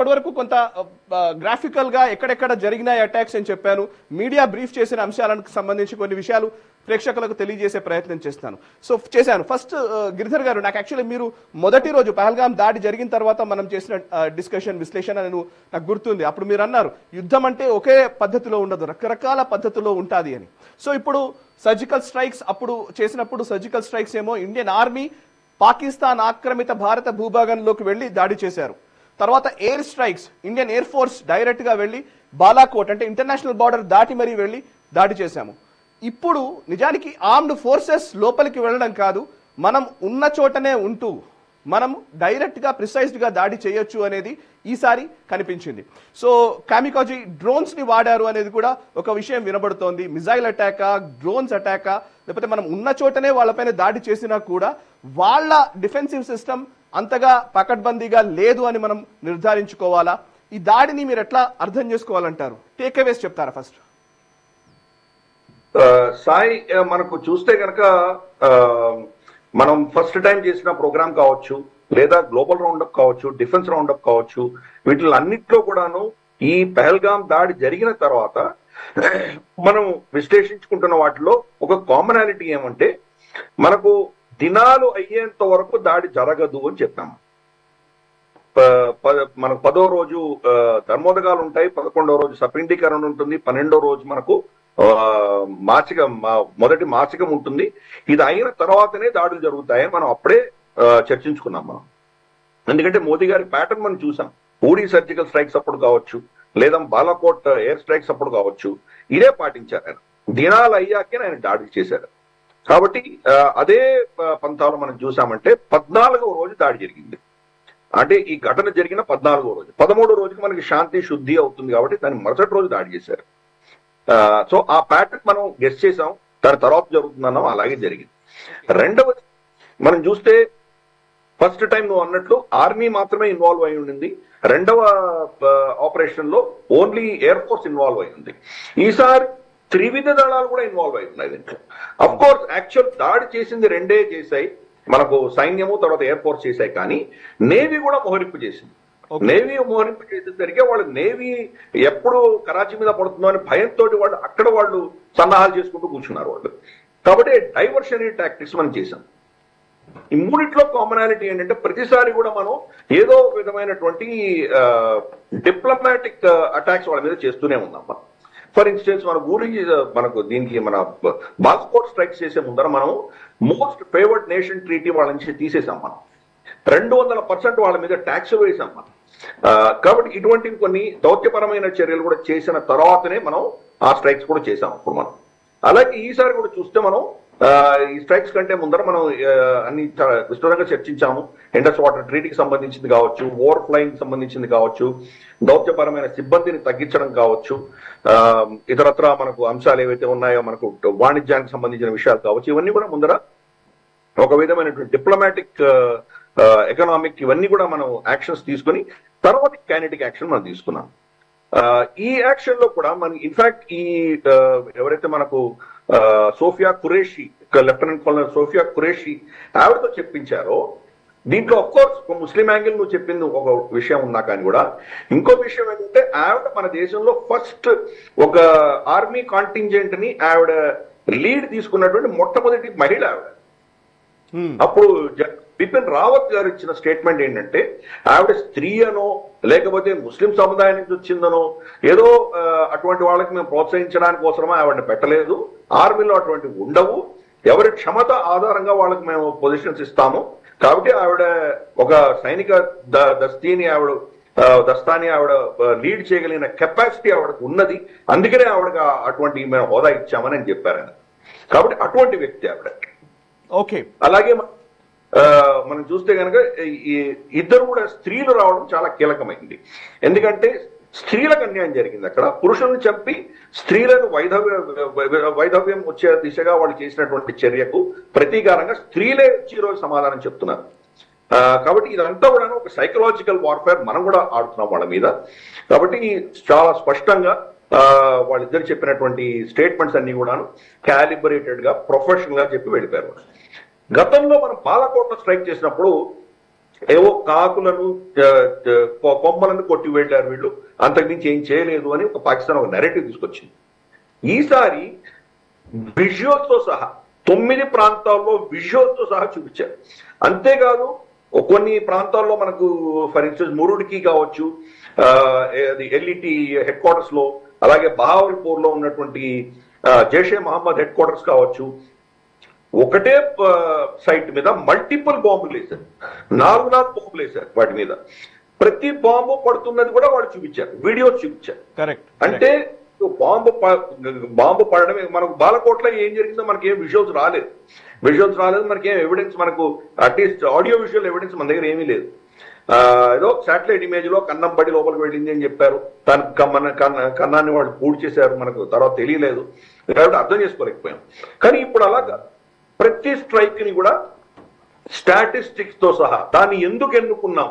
ఇప్పటివరకు కొంత గ్రాఫికల్గా ఎక్కడెక్కడ జరిగినాయి అటాక్స్ అని చెప్పాను. మీడియా బ్రీఫ్ చేసిన అంశాలకు సంబంధించి కొన్ని విషయాలు ప్రేక్షకులకు తెలియజేసే ప్రయత్నం చేస్తాను. సో చేశాను. ఫస్ట్ గిరిధర్ గారు నాకు యాక్చువల్లీ మీరు మొదటి రోజు పహల్గాం దాడి జరిగిన తర్వాత మనం చేసిన డిస్కషన్ విశ్లేషణ నేను నాకు గుర్తుంది. అప్పుడు మీరు అన్నారు యుద్ధం అంటే ఒకే పద్ధతిలో ఉండదు రకరకాల పద్ధతిలో ఉంటుంది అని. సో ఇప్పుడు సర్జికల్ స్ట్రైక్స్ అప్పుడు చేసినప్పుడు సర్జికల్ స్ట్రైక్స్ ఏమో ఇండియన్ ఆర్మీ పాకిస్తాన్ ఆక్రమిత భారత భూభాగంలోకి వెళ్ళి దాడి చేశారు. తర్వాత air strikes Indian air force డైరెక్ట్గా వెళ్ళి బాలాకోట్ అంటే ఇంటర్నేషనల్ బార్డర్ దాటి మరీ వెళ్ళి దాడి చేశాము. ఇప్పుడు నిజానికి ఆర్మ్డ్ ఫోర్సెస్ లోపలికి వెళ్ళడం కాదు మనం ఉన్న చోటనే ఉంటూ మనం డైరెక్ట్గా ప్రిసైజ్డ్గా దాడి చేయొచ్చు అనేది ఈసారి కనిపించింది. సో కామికాజీ డ్రోన్స్ని వాడారు అనేది కూడా ఒక విషయం వినబడుతోంది. మిజైల్ అటాకా డ్రోన్స్ అటాకా లేకపోతే మనం ఉన్న చోటనే వాళ్ళపైన దాడి చేసినా కూడా వాళ్ళ డిఫెన్సివ్ సిస్టమ్ అంతగా పకడ్బందీగా లేదు అని మనం నిర్ధారించుకోవాలా? ఈ దాడిని మీరు ఎట్లా అర్థం చేసుకోవాలంటారు? టేక్అవేస్ చెప్తారా ఫస్ట్ సాయి మనకు చూస్తే కనుక మనం ఫస్ట్ టైం చేసిన ప్రోగ్రామ్ కావచ్చు లేదా గ్లోబల్ రౌండప్ కావచ్చు డిఫెన్స్ రౌండప్ కావచ్చు వీటిలో అన్నిట్లో కూడాను ఈ పహల్గాం దాడి జరిగిన తర్వాత మనం విశ్లేషించుకుంటున్న వాటిలో ఒక కామనాలిటీ ఏమంటే మనకు దినాలు అయ్యేంత వరకు దాడి జరగదు అని చెప్పాము. మనకు పదో రోజు ధర్మోదగాలు ఉంటాయి పదకొండవ రోజు సపిండీకరణ ఉంటుంది పన్నెండో రోజు మనకు మాసిక మొదటి మాసికం ఉంటుంది. ఇది అయిన తర్వాతనే దాడులు జరుగుతాయని మనం అప్పుడే చర్చించుకున్నాం మనం. ఎందుకంటే మోదీ గారి ప్యాటర్న్ మనం చూసాం. ఊడి సర్జికల్ స్ట్రైక్స్ అప్పుడు కావచ్చు లేదా బాలాకోట్ ఎయిర్ స్ట్రైక్స్ అప్పుడు కావచ్చు. ఇదే పాటించారు ఆయన. దినాలు అయ్యాకే ఆయన దాడి చేశారు. కాబట్టి అదే పంతాలు మనం చూసామంటే పద్నాలుగవ రోజు దాడి జరిగింది. అంటే ఈ ఘటన జరిగిన పద్నాలుగో రోజు. పదమూడో రోజుకి మనకి శాంతి శుద్ధి అవుతుంది కాబట్టి దాన్ని మరుసటి రోజు దాడి చేశారు. సో ఆ ప్యాటర్న్ మనం గెస్ చేసాం దాని తర్వాత జరుగుతుందన్నాం. అలాగే జరిగింది. రెండవది మనం చూస్తే ఫస్ట్ టైం నువ్వు అన్నట్లు ఆర్మీ మాత్రమే ఇన్వాల్వ్ అయి ఉండింది. రెండవ ఆపరేషన్లో ఓన్లీ ఎయిర్ ఫోర్స్ ఇన్వాల్వ్ అయి ఉంది. ఈసారి త్రివిధ దళాలు కూడా ఇన్వాల్వ్ అయి ఉన్నాయి దీంట్లో. అఫ్ కోర్స్ యాక్చువల్ దాడి చేసింది రెండే చేశాయి. మనకు సైన్యము తర్వాత ఎయిర్ ఫోర్స్ చేశాయి కానీ నేవీ కూడా మోహరింపు చేసింది. నేవీ మోహరింపు చేసేసరికి వాళ్ళు నేవీ ఎప్పుడు కరాచీ మీద పడుతుందో అని భయంతో వాళ్ళు అక్కడ వాళ్ళు సన్నాహాలు చేసుకుంటూ కూర్చున్నారు వాళ్ళు. కాబట్టి డైవర్షనరీ టాక్టిక్స్ మనం చేసాం ఈ మూడిట్లో కామనాలిటీ ఏంటంటే ప్రతిసారి కూడా మనం ఏదో విధమైనటువంటి డిప్లొమాటిక్ అటాక్స్ వాళ్ళ మీద చేస్తూనే ఉన్నాం మనం. ఫర్ ఇన్స్టెన్స్ మన గురించి మనకు దీనికి మన బాస్పోర్ట్ స్ట్రైక్స్ చేసే ముందర మనం మోస్ట్ ఫేవర్డ్ నేషన్ ట్రీటీ వాళ్ళ నుంచి తీసేసాం మనం. రెండు వందల పర్సెంట్ వాళ్ళ మీద ట్యాక్స్ వేసాం మనం. కాబట్టి ఇటువంటి కొన్ని దౌత్యపరమైన చర్యలు కూడా చేసిన తర్వాతనే మనం ఆ స్ట్రైక్స్ కూడా చేసాం అప్పుడు మనం. అలాగే ఈసారి కూడా చూస్తే మనం ఈ స్ట్రైక్స్ కంటే ముందర మనం అన్ని విస్తృతంగా చర్చించాము. ఇండస్ వాటర్ ట్రీటీకి సంబంధించింది కావచ్చు ఓవర్ ఫ్లయింగ్ సంబంధించింది కావచ్చు దౌత్యపరమైన సిబ్బందిని తగ్గించడం కావచ్చు ఆ, ఇతరత్ర మనకు అంశాలు ఏవైతే ఉన్నాయో మనకు వాణిజ్యానికి సంబంధించిన విషయాలు కావచ్చు ఇవన్నీ కూడా ముందర ఒక విధమైనటువంటి డిప్లొమాటిక్ ఎకనామిక్ ఇవన్నీ కూడా మనం యాక్షన్స్ తీసుకుని తర్వాత కైనటిక్ యాక్షన్ మనం తీసుకున్నాం. ఈ యాక్షన్లో కూడా మన ఇన్ఫాక్ట్ ఈ ఎవరైతే మనకు సోఫియా కురేషి లెఫ్టినెంట్ కల్నల్ సోఫియా కురేషి ఆవిడతో చెప్పించారో. దీంట్లో కోర్స్ ముస్లిం యాంగిల్ నువ్వు చెప్పింది ఒక విషయం ఉన్నా కానీ కూడా. ఇంకో విషయం ఏంటంటే ఆవిడ మన దేశంలో ఫస్ట్ ఒక ఆర్మీ కాంటింజెంట్ని ఆవిడ లీడ్ తీసుకున్నటువంటి మొట్టమొదటి మహిళ ఆవిడ. అప్పుడు జ- బిపిన్ రావత్ గారు ఇచ్చిన స్టేట్మెంట్ ఏంటంటే ఆవిడ స్త్రీ అనో లేకపోతే ముస్లిం సముదాయం నుంచి వచ్చిందనో ఏదో అటువంటి వాళ్ళకి మేము ప్రోత్సహించడానికి కోసమా ఆవిడని పెట్టలేదు. ఆర్మీలో అటువంటివి ఉండవు. ఎవరి క్షమత ఆధారంగా వాళ్ళకి మేము పొజిషన్స్ ఇస్తాము. కాబట్టి ఆవిడ ఒక సైనిక దస్తీని ఆవిడ దస్తాని ఆవిడ లీడ్ చేయగలిగిన కెపాసిటీ ఆవిడకు ఉన్నది. అందుకనే ఆవిడకి అటువంటి మేము హోదా ఇచ్చామని అని చెప్పారు ఆయన కాబట్టి అటువంటి వ్యక్తి ఆవిడ. ఓకే. అలాగే మనం చూస్తే కనుక ఈ ఇద్దరు కూడా స్త్రీలు రావడం చాలా కీలకమైంది. ఎందుకంటే స్త్రీలకు అన్యాయం జరిగింది అక్కడ. పురుషులను చంపి స్త్రీలను వైధవ్య వైధవ్యం వచ్చే దిశగా వాళ్ళు చేసినటువంటి చర్యకు ప్రతీకారంగా స్త్రీలే వచ్చి సమాధానం చెప్తున్నారు. కాబట్టి ఇదంతా కూడా ఒక సైకలాజికల్ వార్ఫేర్ మనం కూడా ఆడుతున్నాం వాళ్ళ మీద. కాబట్టి చాలా స్పష్టంగా ఆ, వాళ్ళిద్దరు చెప్పినటువంటి స్టేట్మెంట్స్ అన్ని కూడాను క్యాలిబరేటెడ్గా ప్రొఫెషనల్గా చెప్పి వెళ్ళిపోయారు. గతంలో మనం పాలకోట స్ట్రైక్ చేసినప్పుడు ఏవో కాకులను కొ- కొమ్మలను కొట్టి వెళ్ళారు వీళ్ళు. అంతకుమించి ఏం చేయలేదు అని ఒక పాకిస్తాన్ ఒక నెరేటివ్ తీసుకొచ్చింది. ఈసారి విజువల్తో సహా తొమ్మిది ప్రాంతాల్లో విజువల్తో సహా చూపించారు. అంతేకాదు కొన్ని ప్రాంతాల్లో మనకు ఫర్ ఇన్స్టెన్స్ మురుడికి కావచ్చు అది ఎల్ఈటి హెడ్ క్వార్టర్స్లో అలాగే బహావల్పూర్లో ఉన్నటువంటి జైషే మహమ్మద్ హెడ్ క్వార్టర్స్ కావచ్చు ఒకటే సైట్ మీద మల్టిపుల్ బాంబులు వేశారు నాలుగు నాలుగు బాంబులు వేశారు వాటి మీద. ప్రతి బాంబు పడుతున్నది కూడా వాళ్ళు చూపించారు. వీడియోస్ చూపించారు. కరెక్ట్ అంటే బాంబు బాంబు పడడమే మనకు బాలకోట్లో ఏం జరిగిందో మనకి ఏం విజువల్స్ రాలేదు. విజువల్స్ రాలేదు మనకి ఏం ఎవిడెన్స్ మనకు అట్లీస్ట్ ఆడియో విజువల్ ఎవిడెన్స్ మన దగ్గర ఏమీ లేదు. ఏదో శాటిలైట్ ఇమేజ్లో కన్నం పడి లోపలికి వెళ్ళింది అని చెప్పారు. తన కమ్మన కన్న కన్నాన్ని వాళ్ళు పూడి చేశారు మనకు తర్వాత తెలియలేదు. కాబట్టి అర్థం చేసుకోలేకపోయాం. కానీ ఇప్పుడు అలాగా ప్రతి స్ట్రైక్ని కూడా స్టాటిస్టిక్స్తో సహా దాన్ని ఎందుకు ఎన్నుకున్నాం?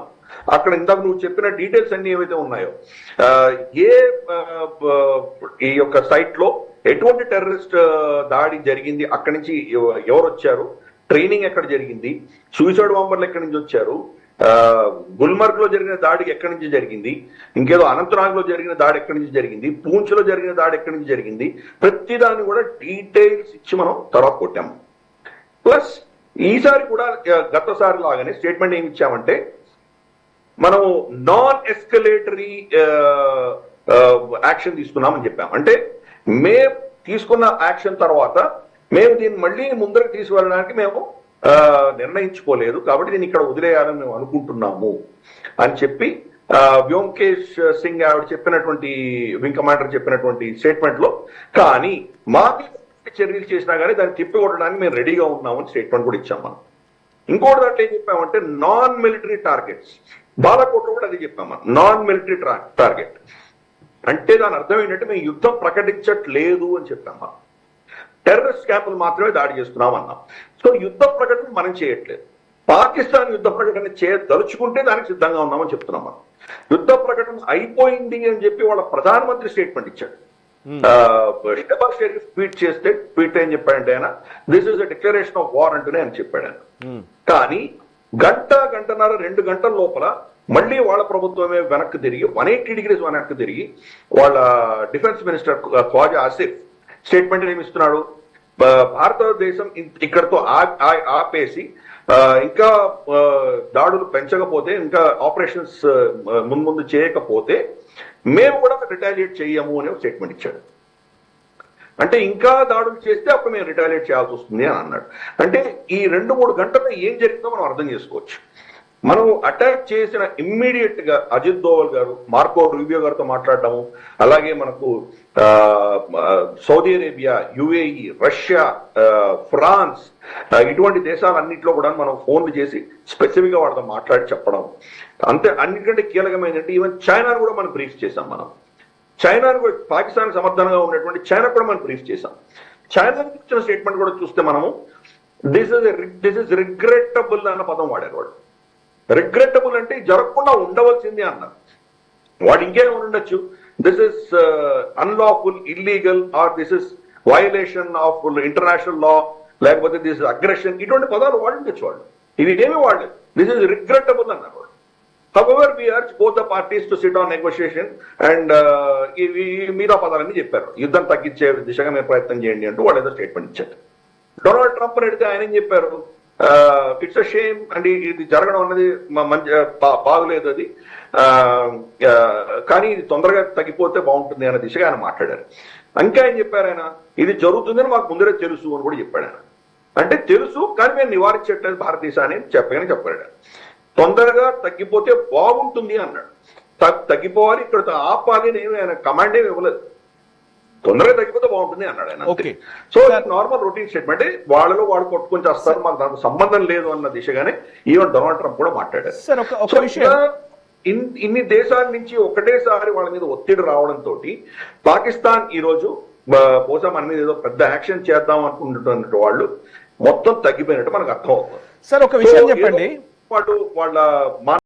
అక్కడ ఇందాక నువ్వు చెప్పిన డీటెయిల్స్ అన్ని ఏవైతే ఉన్నాయో ఏ ఈ యొక్క సైట్లో ఎటువంటి టెర్రరిస్ట్ దాడి జరిగింది? అక్కడి నుంచి ఎవరు వచ్చారు? ట్రైనింగ్ ఎక్కడ జరిగింది? సూసైడ్ బాంబర్లు ఎక్కడి నుంచి వచ్చారు? ఆ, గుల్మర్గ్లో జరిగిన దాడి ఎక్కడి నుంచి జరిగింది? ఇంకేదో అనంతనాగ్లో జరిగిన దాడి ఎక్కడి నుంచి జరిగింది? పూంచ్లో జరిగిన దాడి ఎక్కడి నుంచి జరిగింది? ప్రతి దాన్ని కూడా డీటెయిల్స్ ఇచ్చి మనం తర్వాత కొట్టాము ప్లస్ ఈసారి కూడా గతసారి లాగానే స్టేట్మెంట్ ఏమి ఇచ్చామంటే మనము నాన్ ఎస్కలేటరీ యాక్షన్ తీసుకున్నామని చెప్పాం. అంటే మే తీసుకున్న యాక్షన్ తర్వాత మేము దీన్ని మళ్ళీ ముందరకు తీసుకువెళ్ళడానికి మేము నిర్ణయించుకోలేదు. కాబట్టి దీన్ని ఇక్కడ వదిలేయాలని మేము అనుకుంటున్నాము అని చెప్పి వ్యోమకేష్ సింగ్ ఆవిడ చెప్పినటువంటి వింగ్ కమాండర్ చెప్పినటువంటి స్టేట్మెంట్లో కానీ మా మీద చర్యలు చేసినా కానీ దాన్ని తిప్పికొట్టడానికి మేము రెడీగా ఉన్నామని స్టేట్మెంట్ కూడా ఇచ్చాం మనం. ఇంకోటి దాంట్లో ఏం చెప్పామంటే నాన్ మిలిటరీ టార్గెట్స్ బాలకోట్లో కూడా అది చెప్పాం మనం. నాన్ మిలిటరీ టార్గెట్ అంటే దాని అర్థం ఏంటంటే మేము యుద్ధం ప్రకటించట్లేదు అని చెప్పాం మనం. టెర్రరిస్ట్ క్యాంపులు మాత్రమే దాడి చేస్తున్నాం అన్నాం. సో యుద్ధ ప్రకటన మనం చేయట్లేదు. పాకిస్తాన్ యుద్ధ ప్రకటన చేయదలుచుకుంటే దానికి సిద్ధంగా ఉన్నామని చెప్తున్నాం మనం. యుద్ధ ప్రకటన అయిపోయింది అని చెప్పి వాళ్ళ ప్రధానమంత్రి స్టేట్మెంట్ ఇచ్చాడు. షెబాజ్ షరీఫ్ ట్వీట్ చేస్తే ట్వీట్ ఏం చెప్పాడంటే ఆయన this is a declaration of war అంటూనే ఆయన చెప్పాడు ఆయన. కానీ గంట గంటన్నర రెండు గంటల లోపల మళ్ళీ వాళ్ళ ప్రభుత్వమే వెనక్కి తిరిగి వన్ ఎయిటీ డిగ్రీస్ వెనక్కి తిరిగి వాళ్ళ defence minister Khawaja Asif statement ఏమి ఇస్తున్నాడు? బ- భారతదేశం ఇక్కడతో ఆపేసి ఇంకా దాడులు పెంచకపోతే ఇంకా ఆపరేషన్స్ ముందు చేయకపోతే మేము కూడా రిటాలియేట్ చెయ్యము అనే స్టేట్మెంట్ ఇచ్చాడు. అంటే ఇంకా దాడులు చేస్తే అప్పుడు మేము రిటాలియేట్ చేయాల్సి వస్తుంది అని అన్నాడు. అంటే ఈ రెండు మూడు గంటల్లో ఏం జరిగిందో మనం అర్థం చేసుకోవచ్చు. మనం అటాక్ చేసిన ఇమ్మీడియట్గా అజిత్ దోవల్ గారు మార్కో రూబియో గారితో మాట్లాడడము అలాగే మనకు Saudi Arabia UAE Russia France ఇటువంటి దేశాలన్నింటిలో కూడా మనం ఫోన్లు చేసి స్పెసిఫిక్గా వాళ్ళతో మాట్లాడి చెప్పడం. అంతే అన్నిటికంటే కీలకమైనది ఈవెన్ చైనాను కూడా మనం బ్రీఫ్ చేశాం మనం. చైనా కూడా పాకిస్తాన్ సమర్థనంగా ఉన్నటువంటి చైనా కూడా మనం బ్రీఫ్ చేశాం. చైనా ఇచ్చిన స్టేట్మెంట్ కూడా చూస్తే మనము this is this is regrettable అన్న పదం వాడారు వాడు. రిగ్రెటబుల్ అంటే జరగకుండా ఉండవలసింది అన్నారు. వాడు ఇంకేం ఉండొచ్చు? This is unlawful illegal or this is violation of international law లేకపోతే దిస్ అగ్రెషన్ ఇటువంటి పదాలు వాడుండొచ్చు వాళ్ళు ఇవి ఏమి వాడలేదు దిస్ ఇస్ రిగ్రెటబుల్ అన్నారు వాళ్ళు However, we urge both the parties to sit on negotiation ఇవి uh, మీద పదాలన్నీ చెప్పారు. యుద్ధం తగ్గించే దిశగా మేము ప్రయత్నం చేయండి అంటూ వాళ్ళు ఏదో స్టేట్మెంట్ ఇచ్చారు డొనాల్డ్ ట్రంప్ అని అడిగితే ఆయన ఏం చెప్పారు? ఇట్స్ అ షేమ్ అండ్ ఇది జరగడం అన్నది మంచి బా- అది. ఆ, కానీ ఇది తొందరగా తగ్గిపోతే బాగుంటుంది అనే దిశగా ఆయన మాట్లాడారు. ఇంకా ఏం చెప్పారు ఆయన ఇది జరుగుతుందని మాకు ముందరే తెలుసు అని కూడా చెప్పాడు ఆయన. అంటే తెలుసు కానీ మేము నివారించట్లేదు భారతదేశాన్ని చెప్పగానే చెప్పాడు తొందరగా తగ్గిపోతే బాగుంటుంది అన్నాడు. తగ్గిపోవాలి ఇక్కడ ఆపాలి నేను ఆయన కమాండ్ ఏమి ఇవ్వలేదు. తొందరగా తగ్గిపోతే బాగుంటుంది అన్నాడు ఆయన Okay. So. Normal routine statement వాళ్ళలో వాడు కొట్టుకొని చేస్తారు మాకు దానికి సంబంధం లేదు అన్న దిశగానే ఈవెన్ డొనాల్డ్ ట్రంప్ కూడా మాట్లాడారు ఇన్ని దేశాల నుంచి ఒకటేసారి వాళ్ళ మీద ఒత్తిడి రావడంతో పాకిస్తాన్ ఈ రోజు బహుశా మన మీద ఏదో పెద్ద యాక్షన్ చేద్దాం అనుకుంటున్నట్టు వాళ్ళు మొత్తం తగ్గిపోయినట్టు మనకు అర్థం అవుతుంది సార్ ఒక విషయం చెప్పండి వాళ్ళు వాళ్ళ మా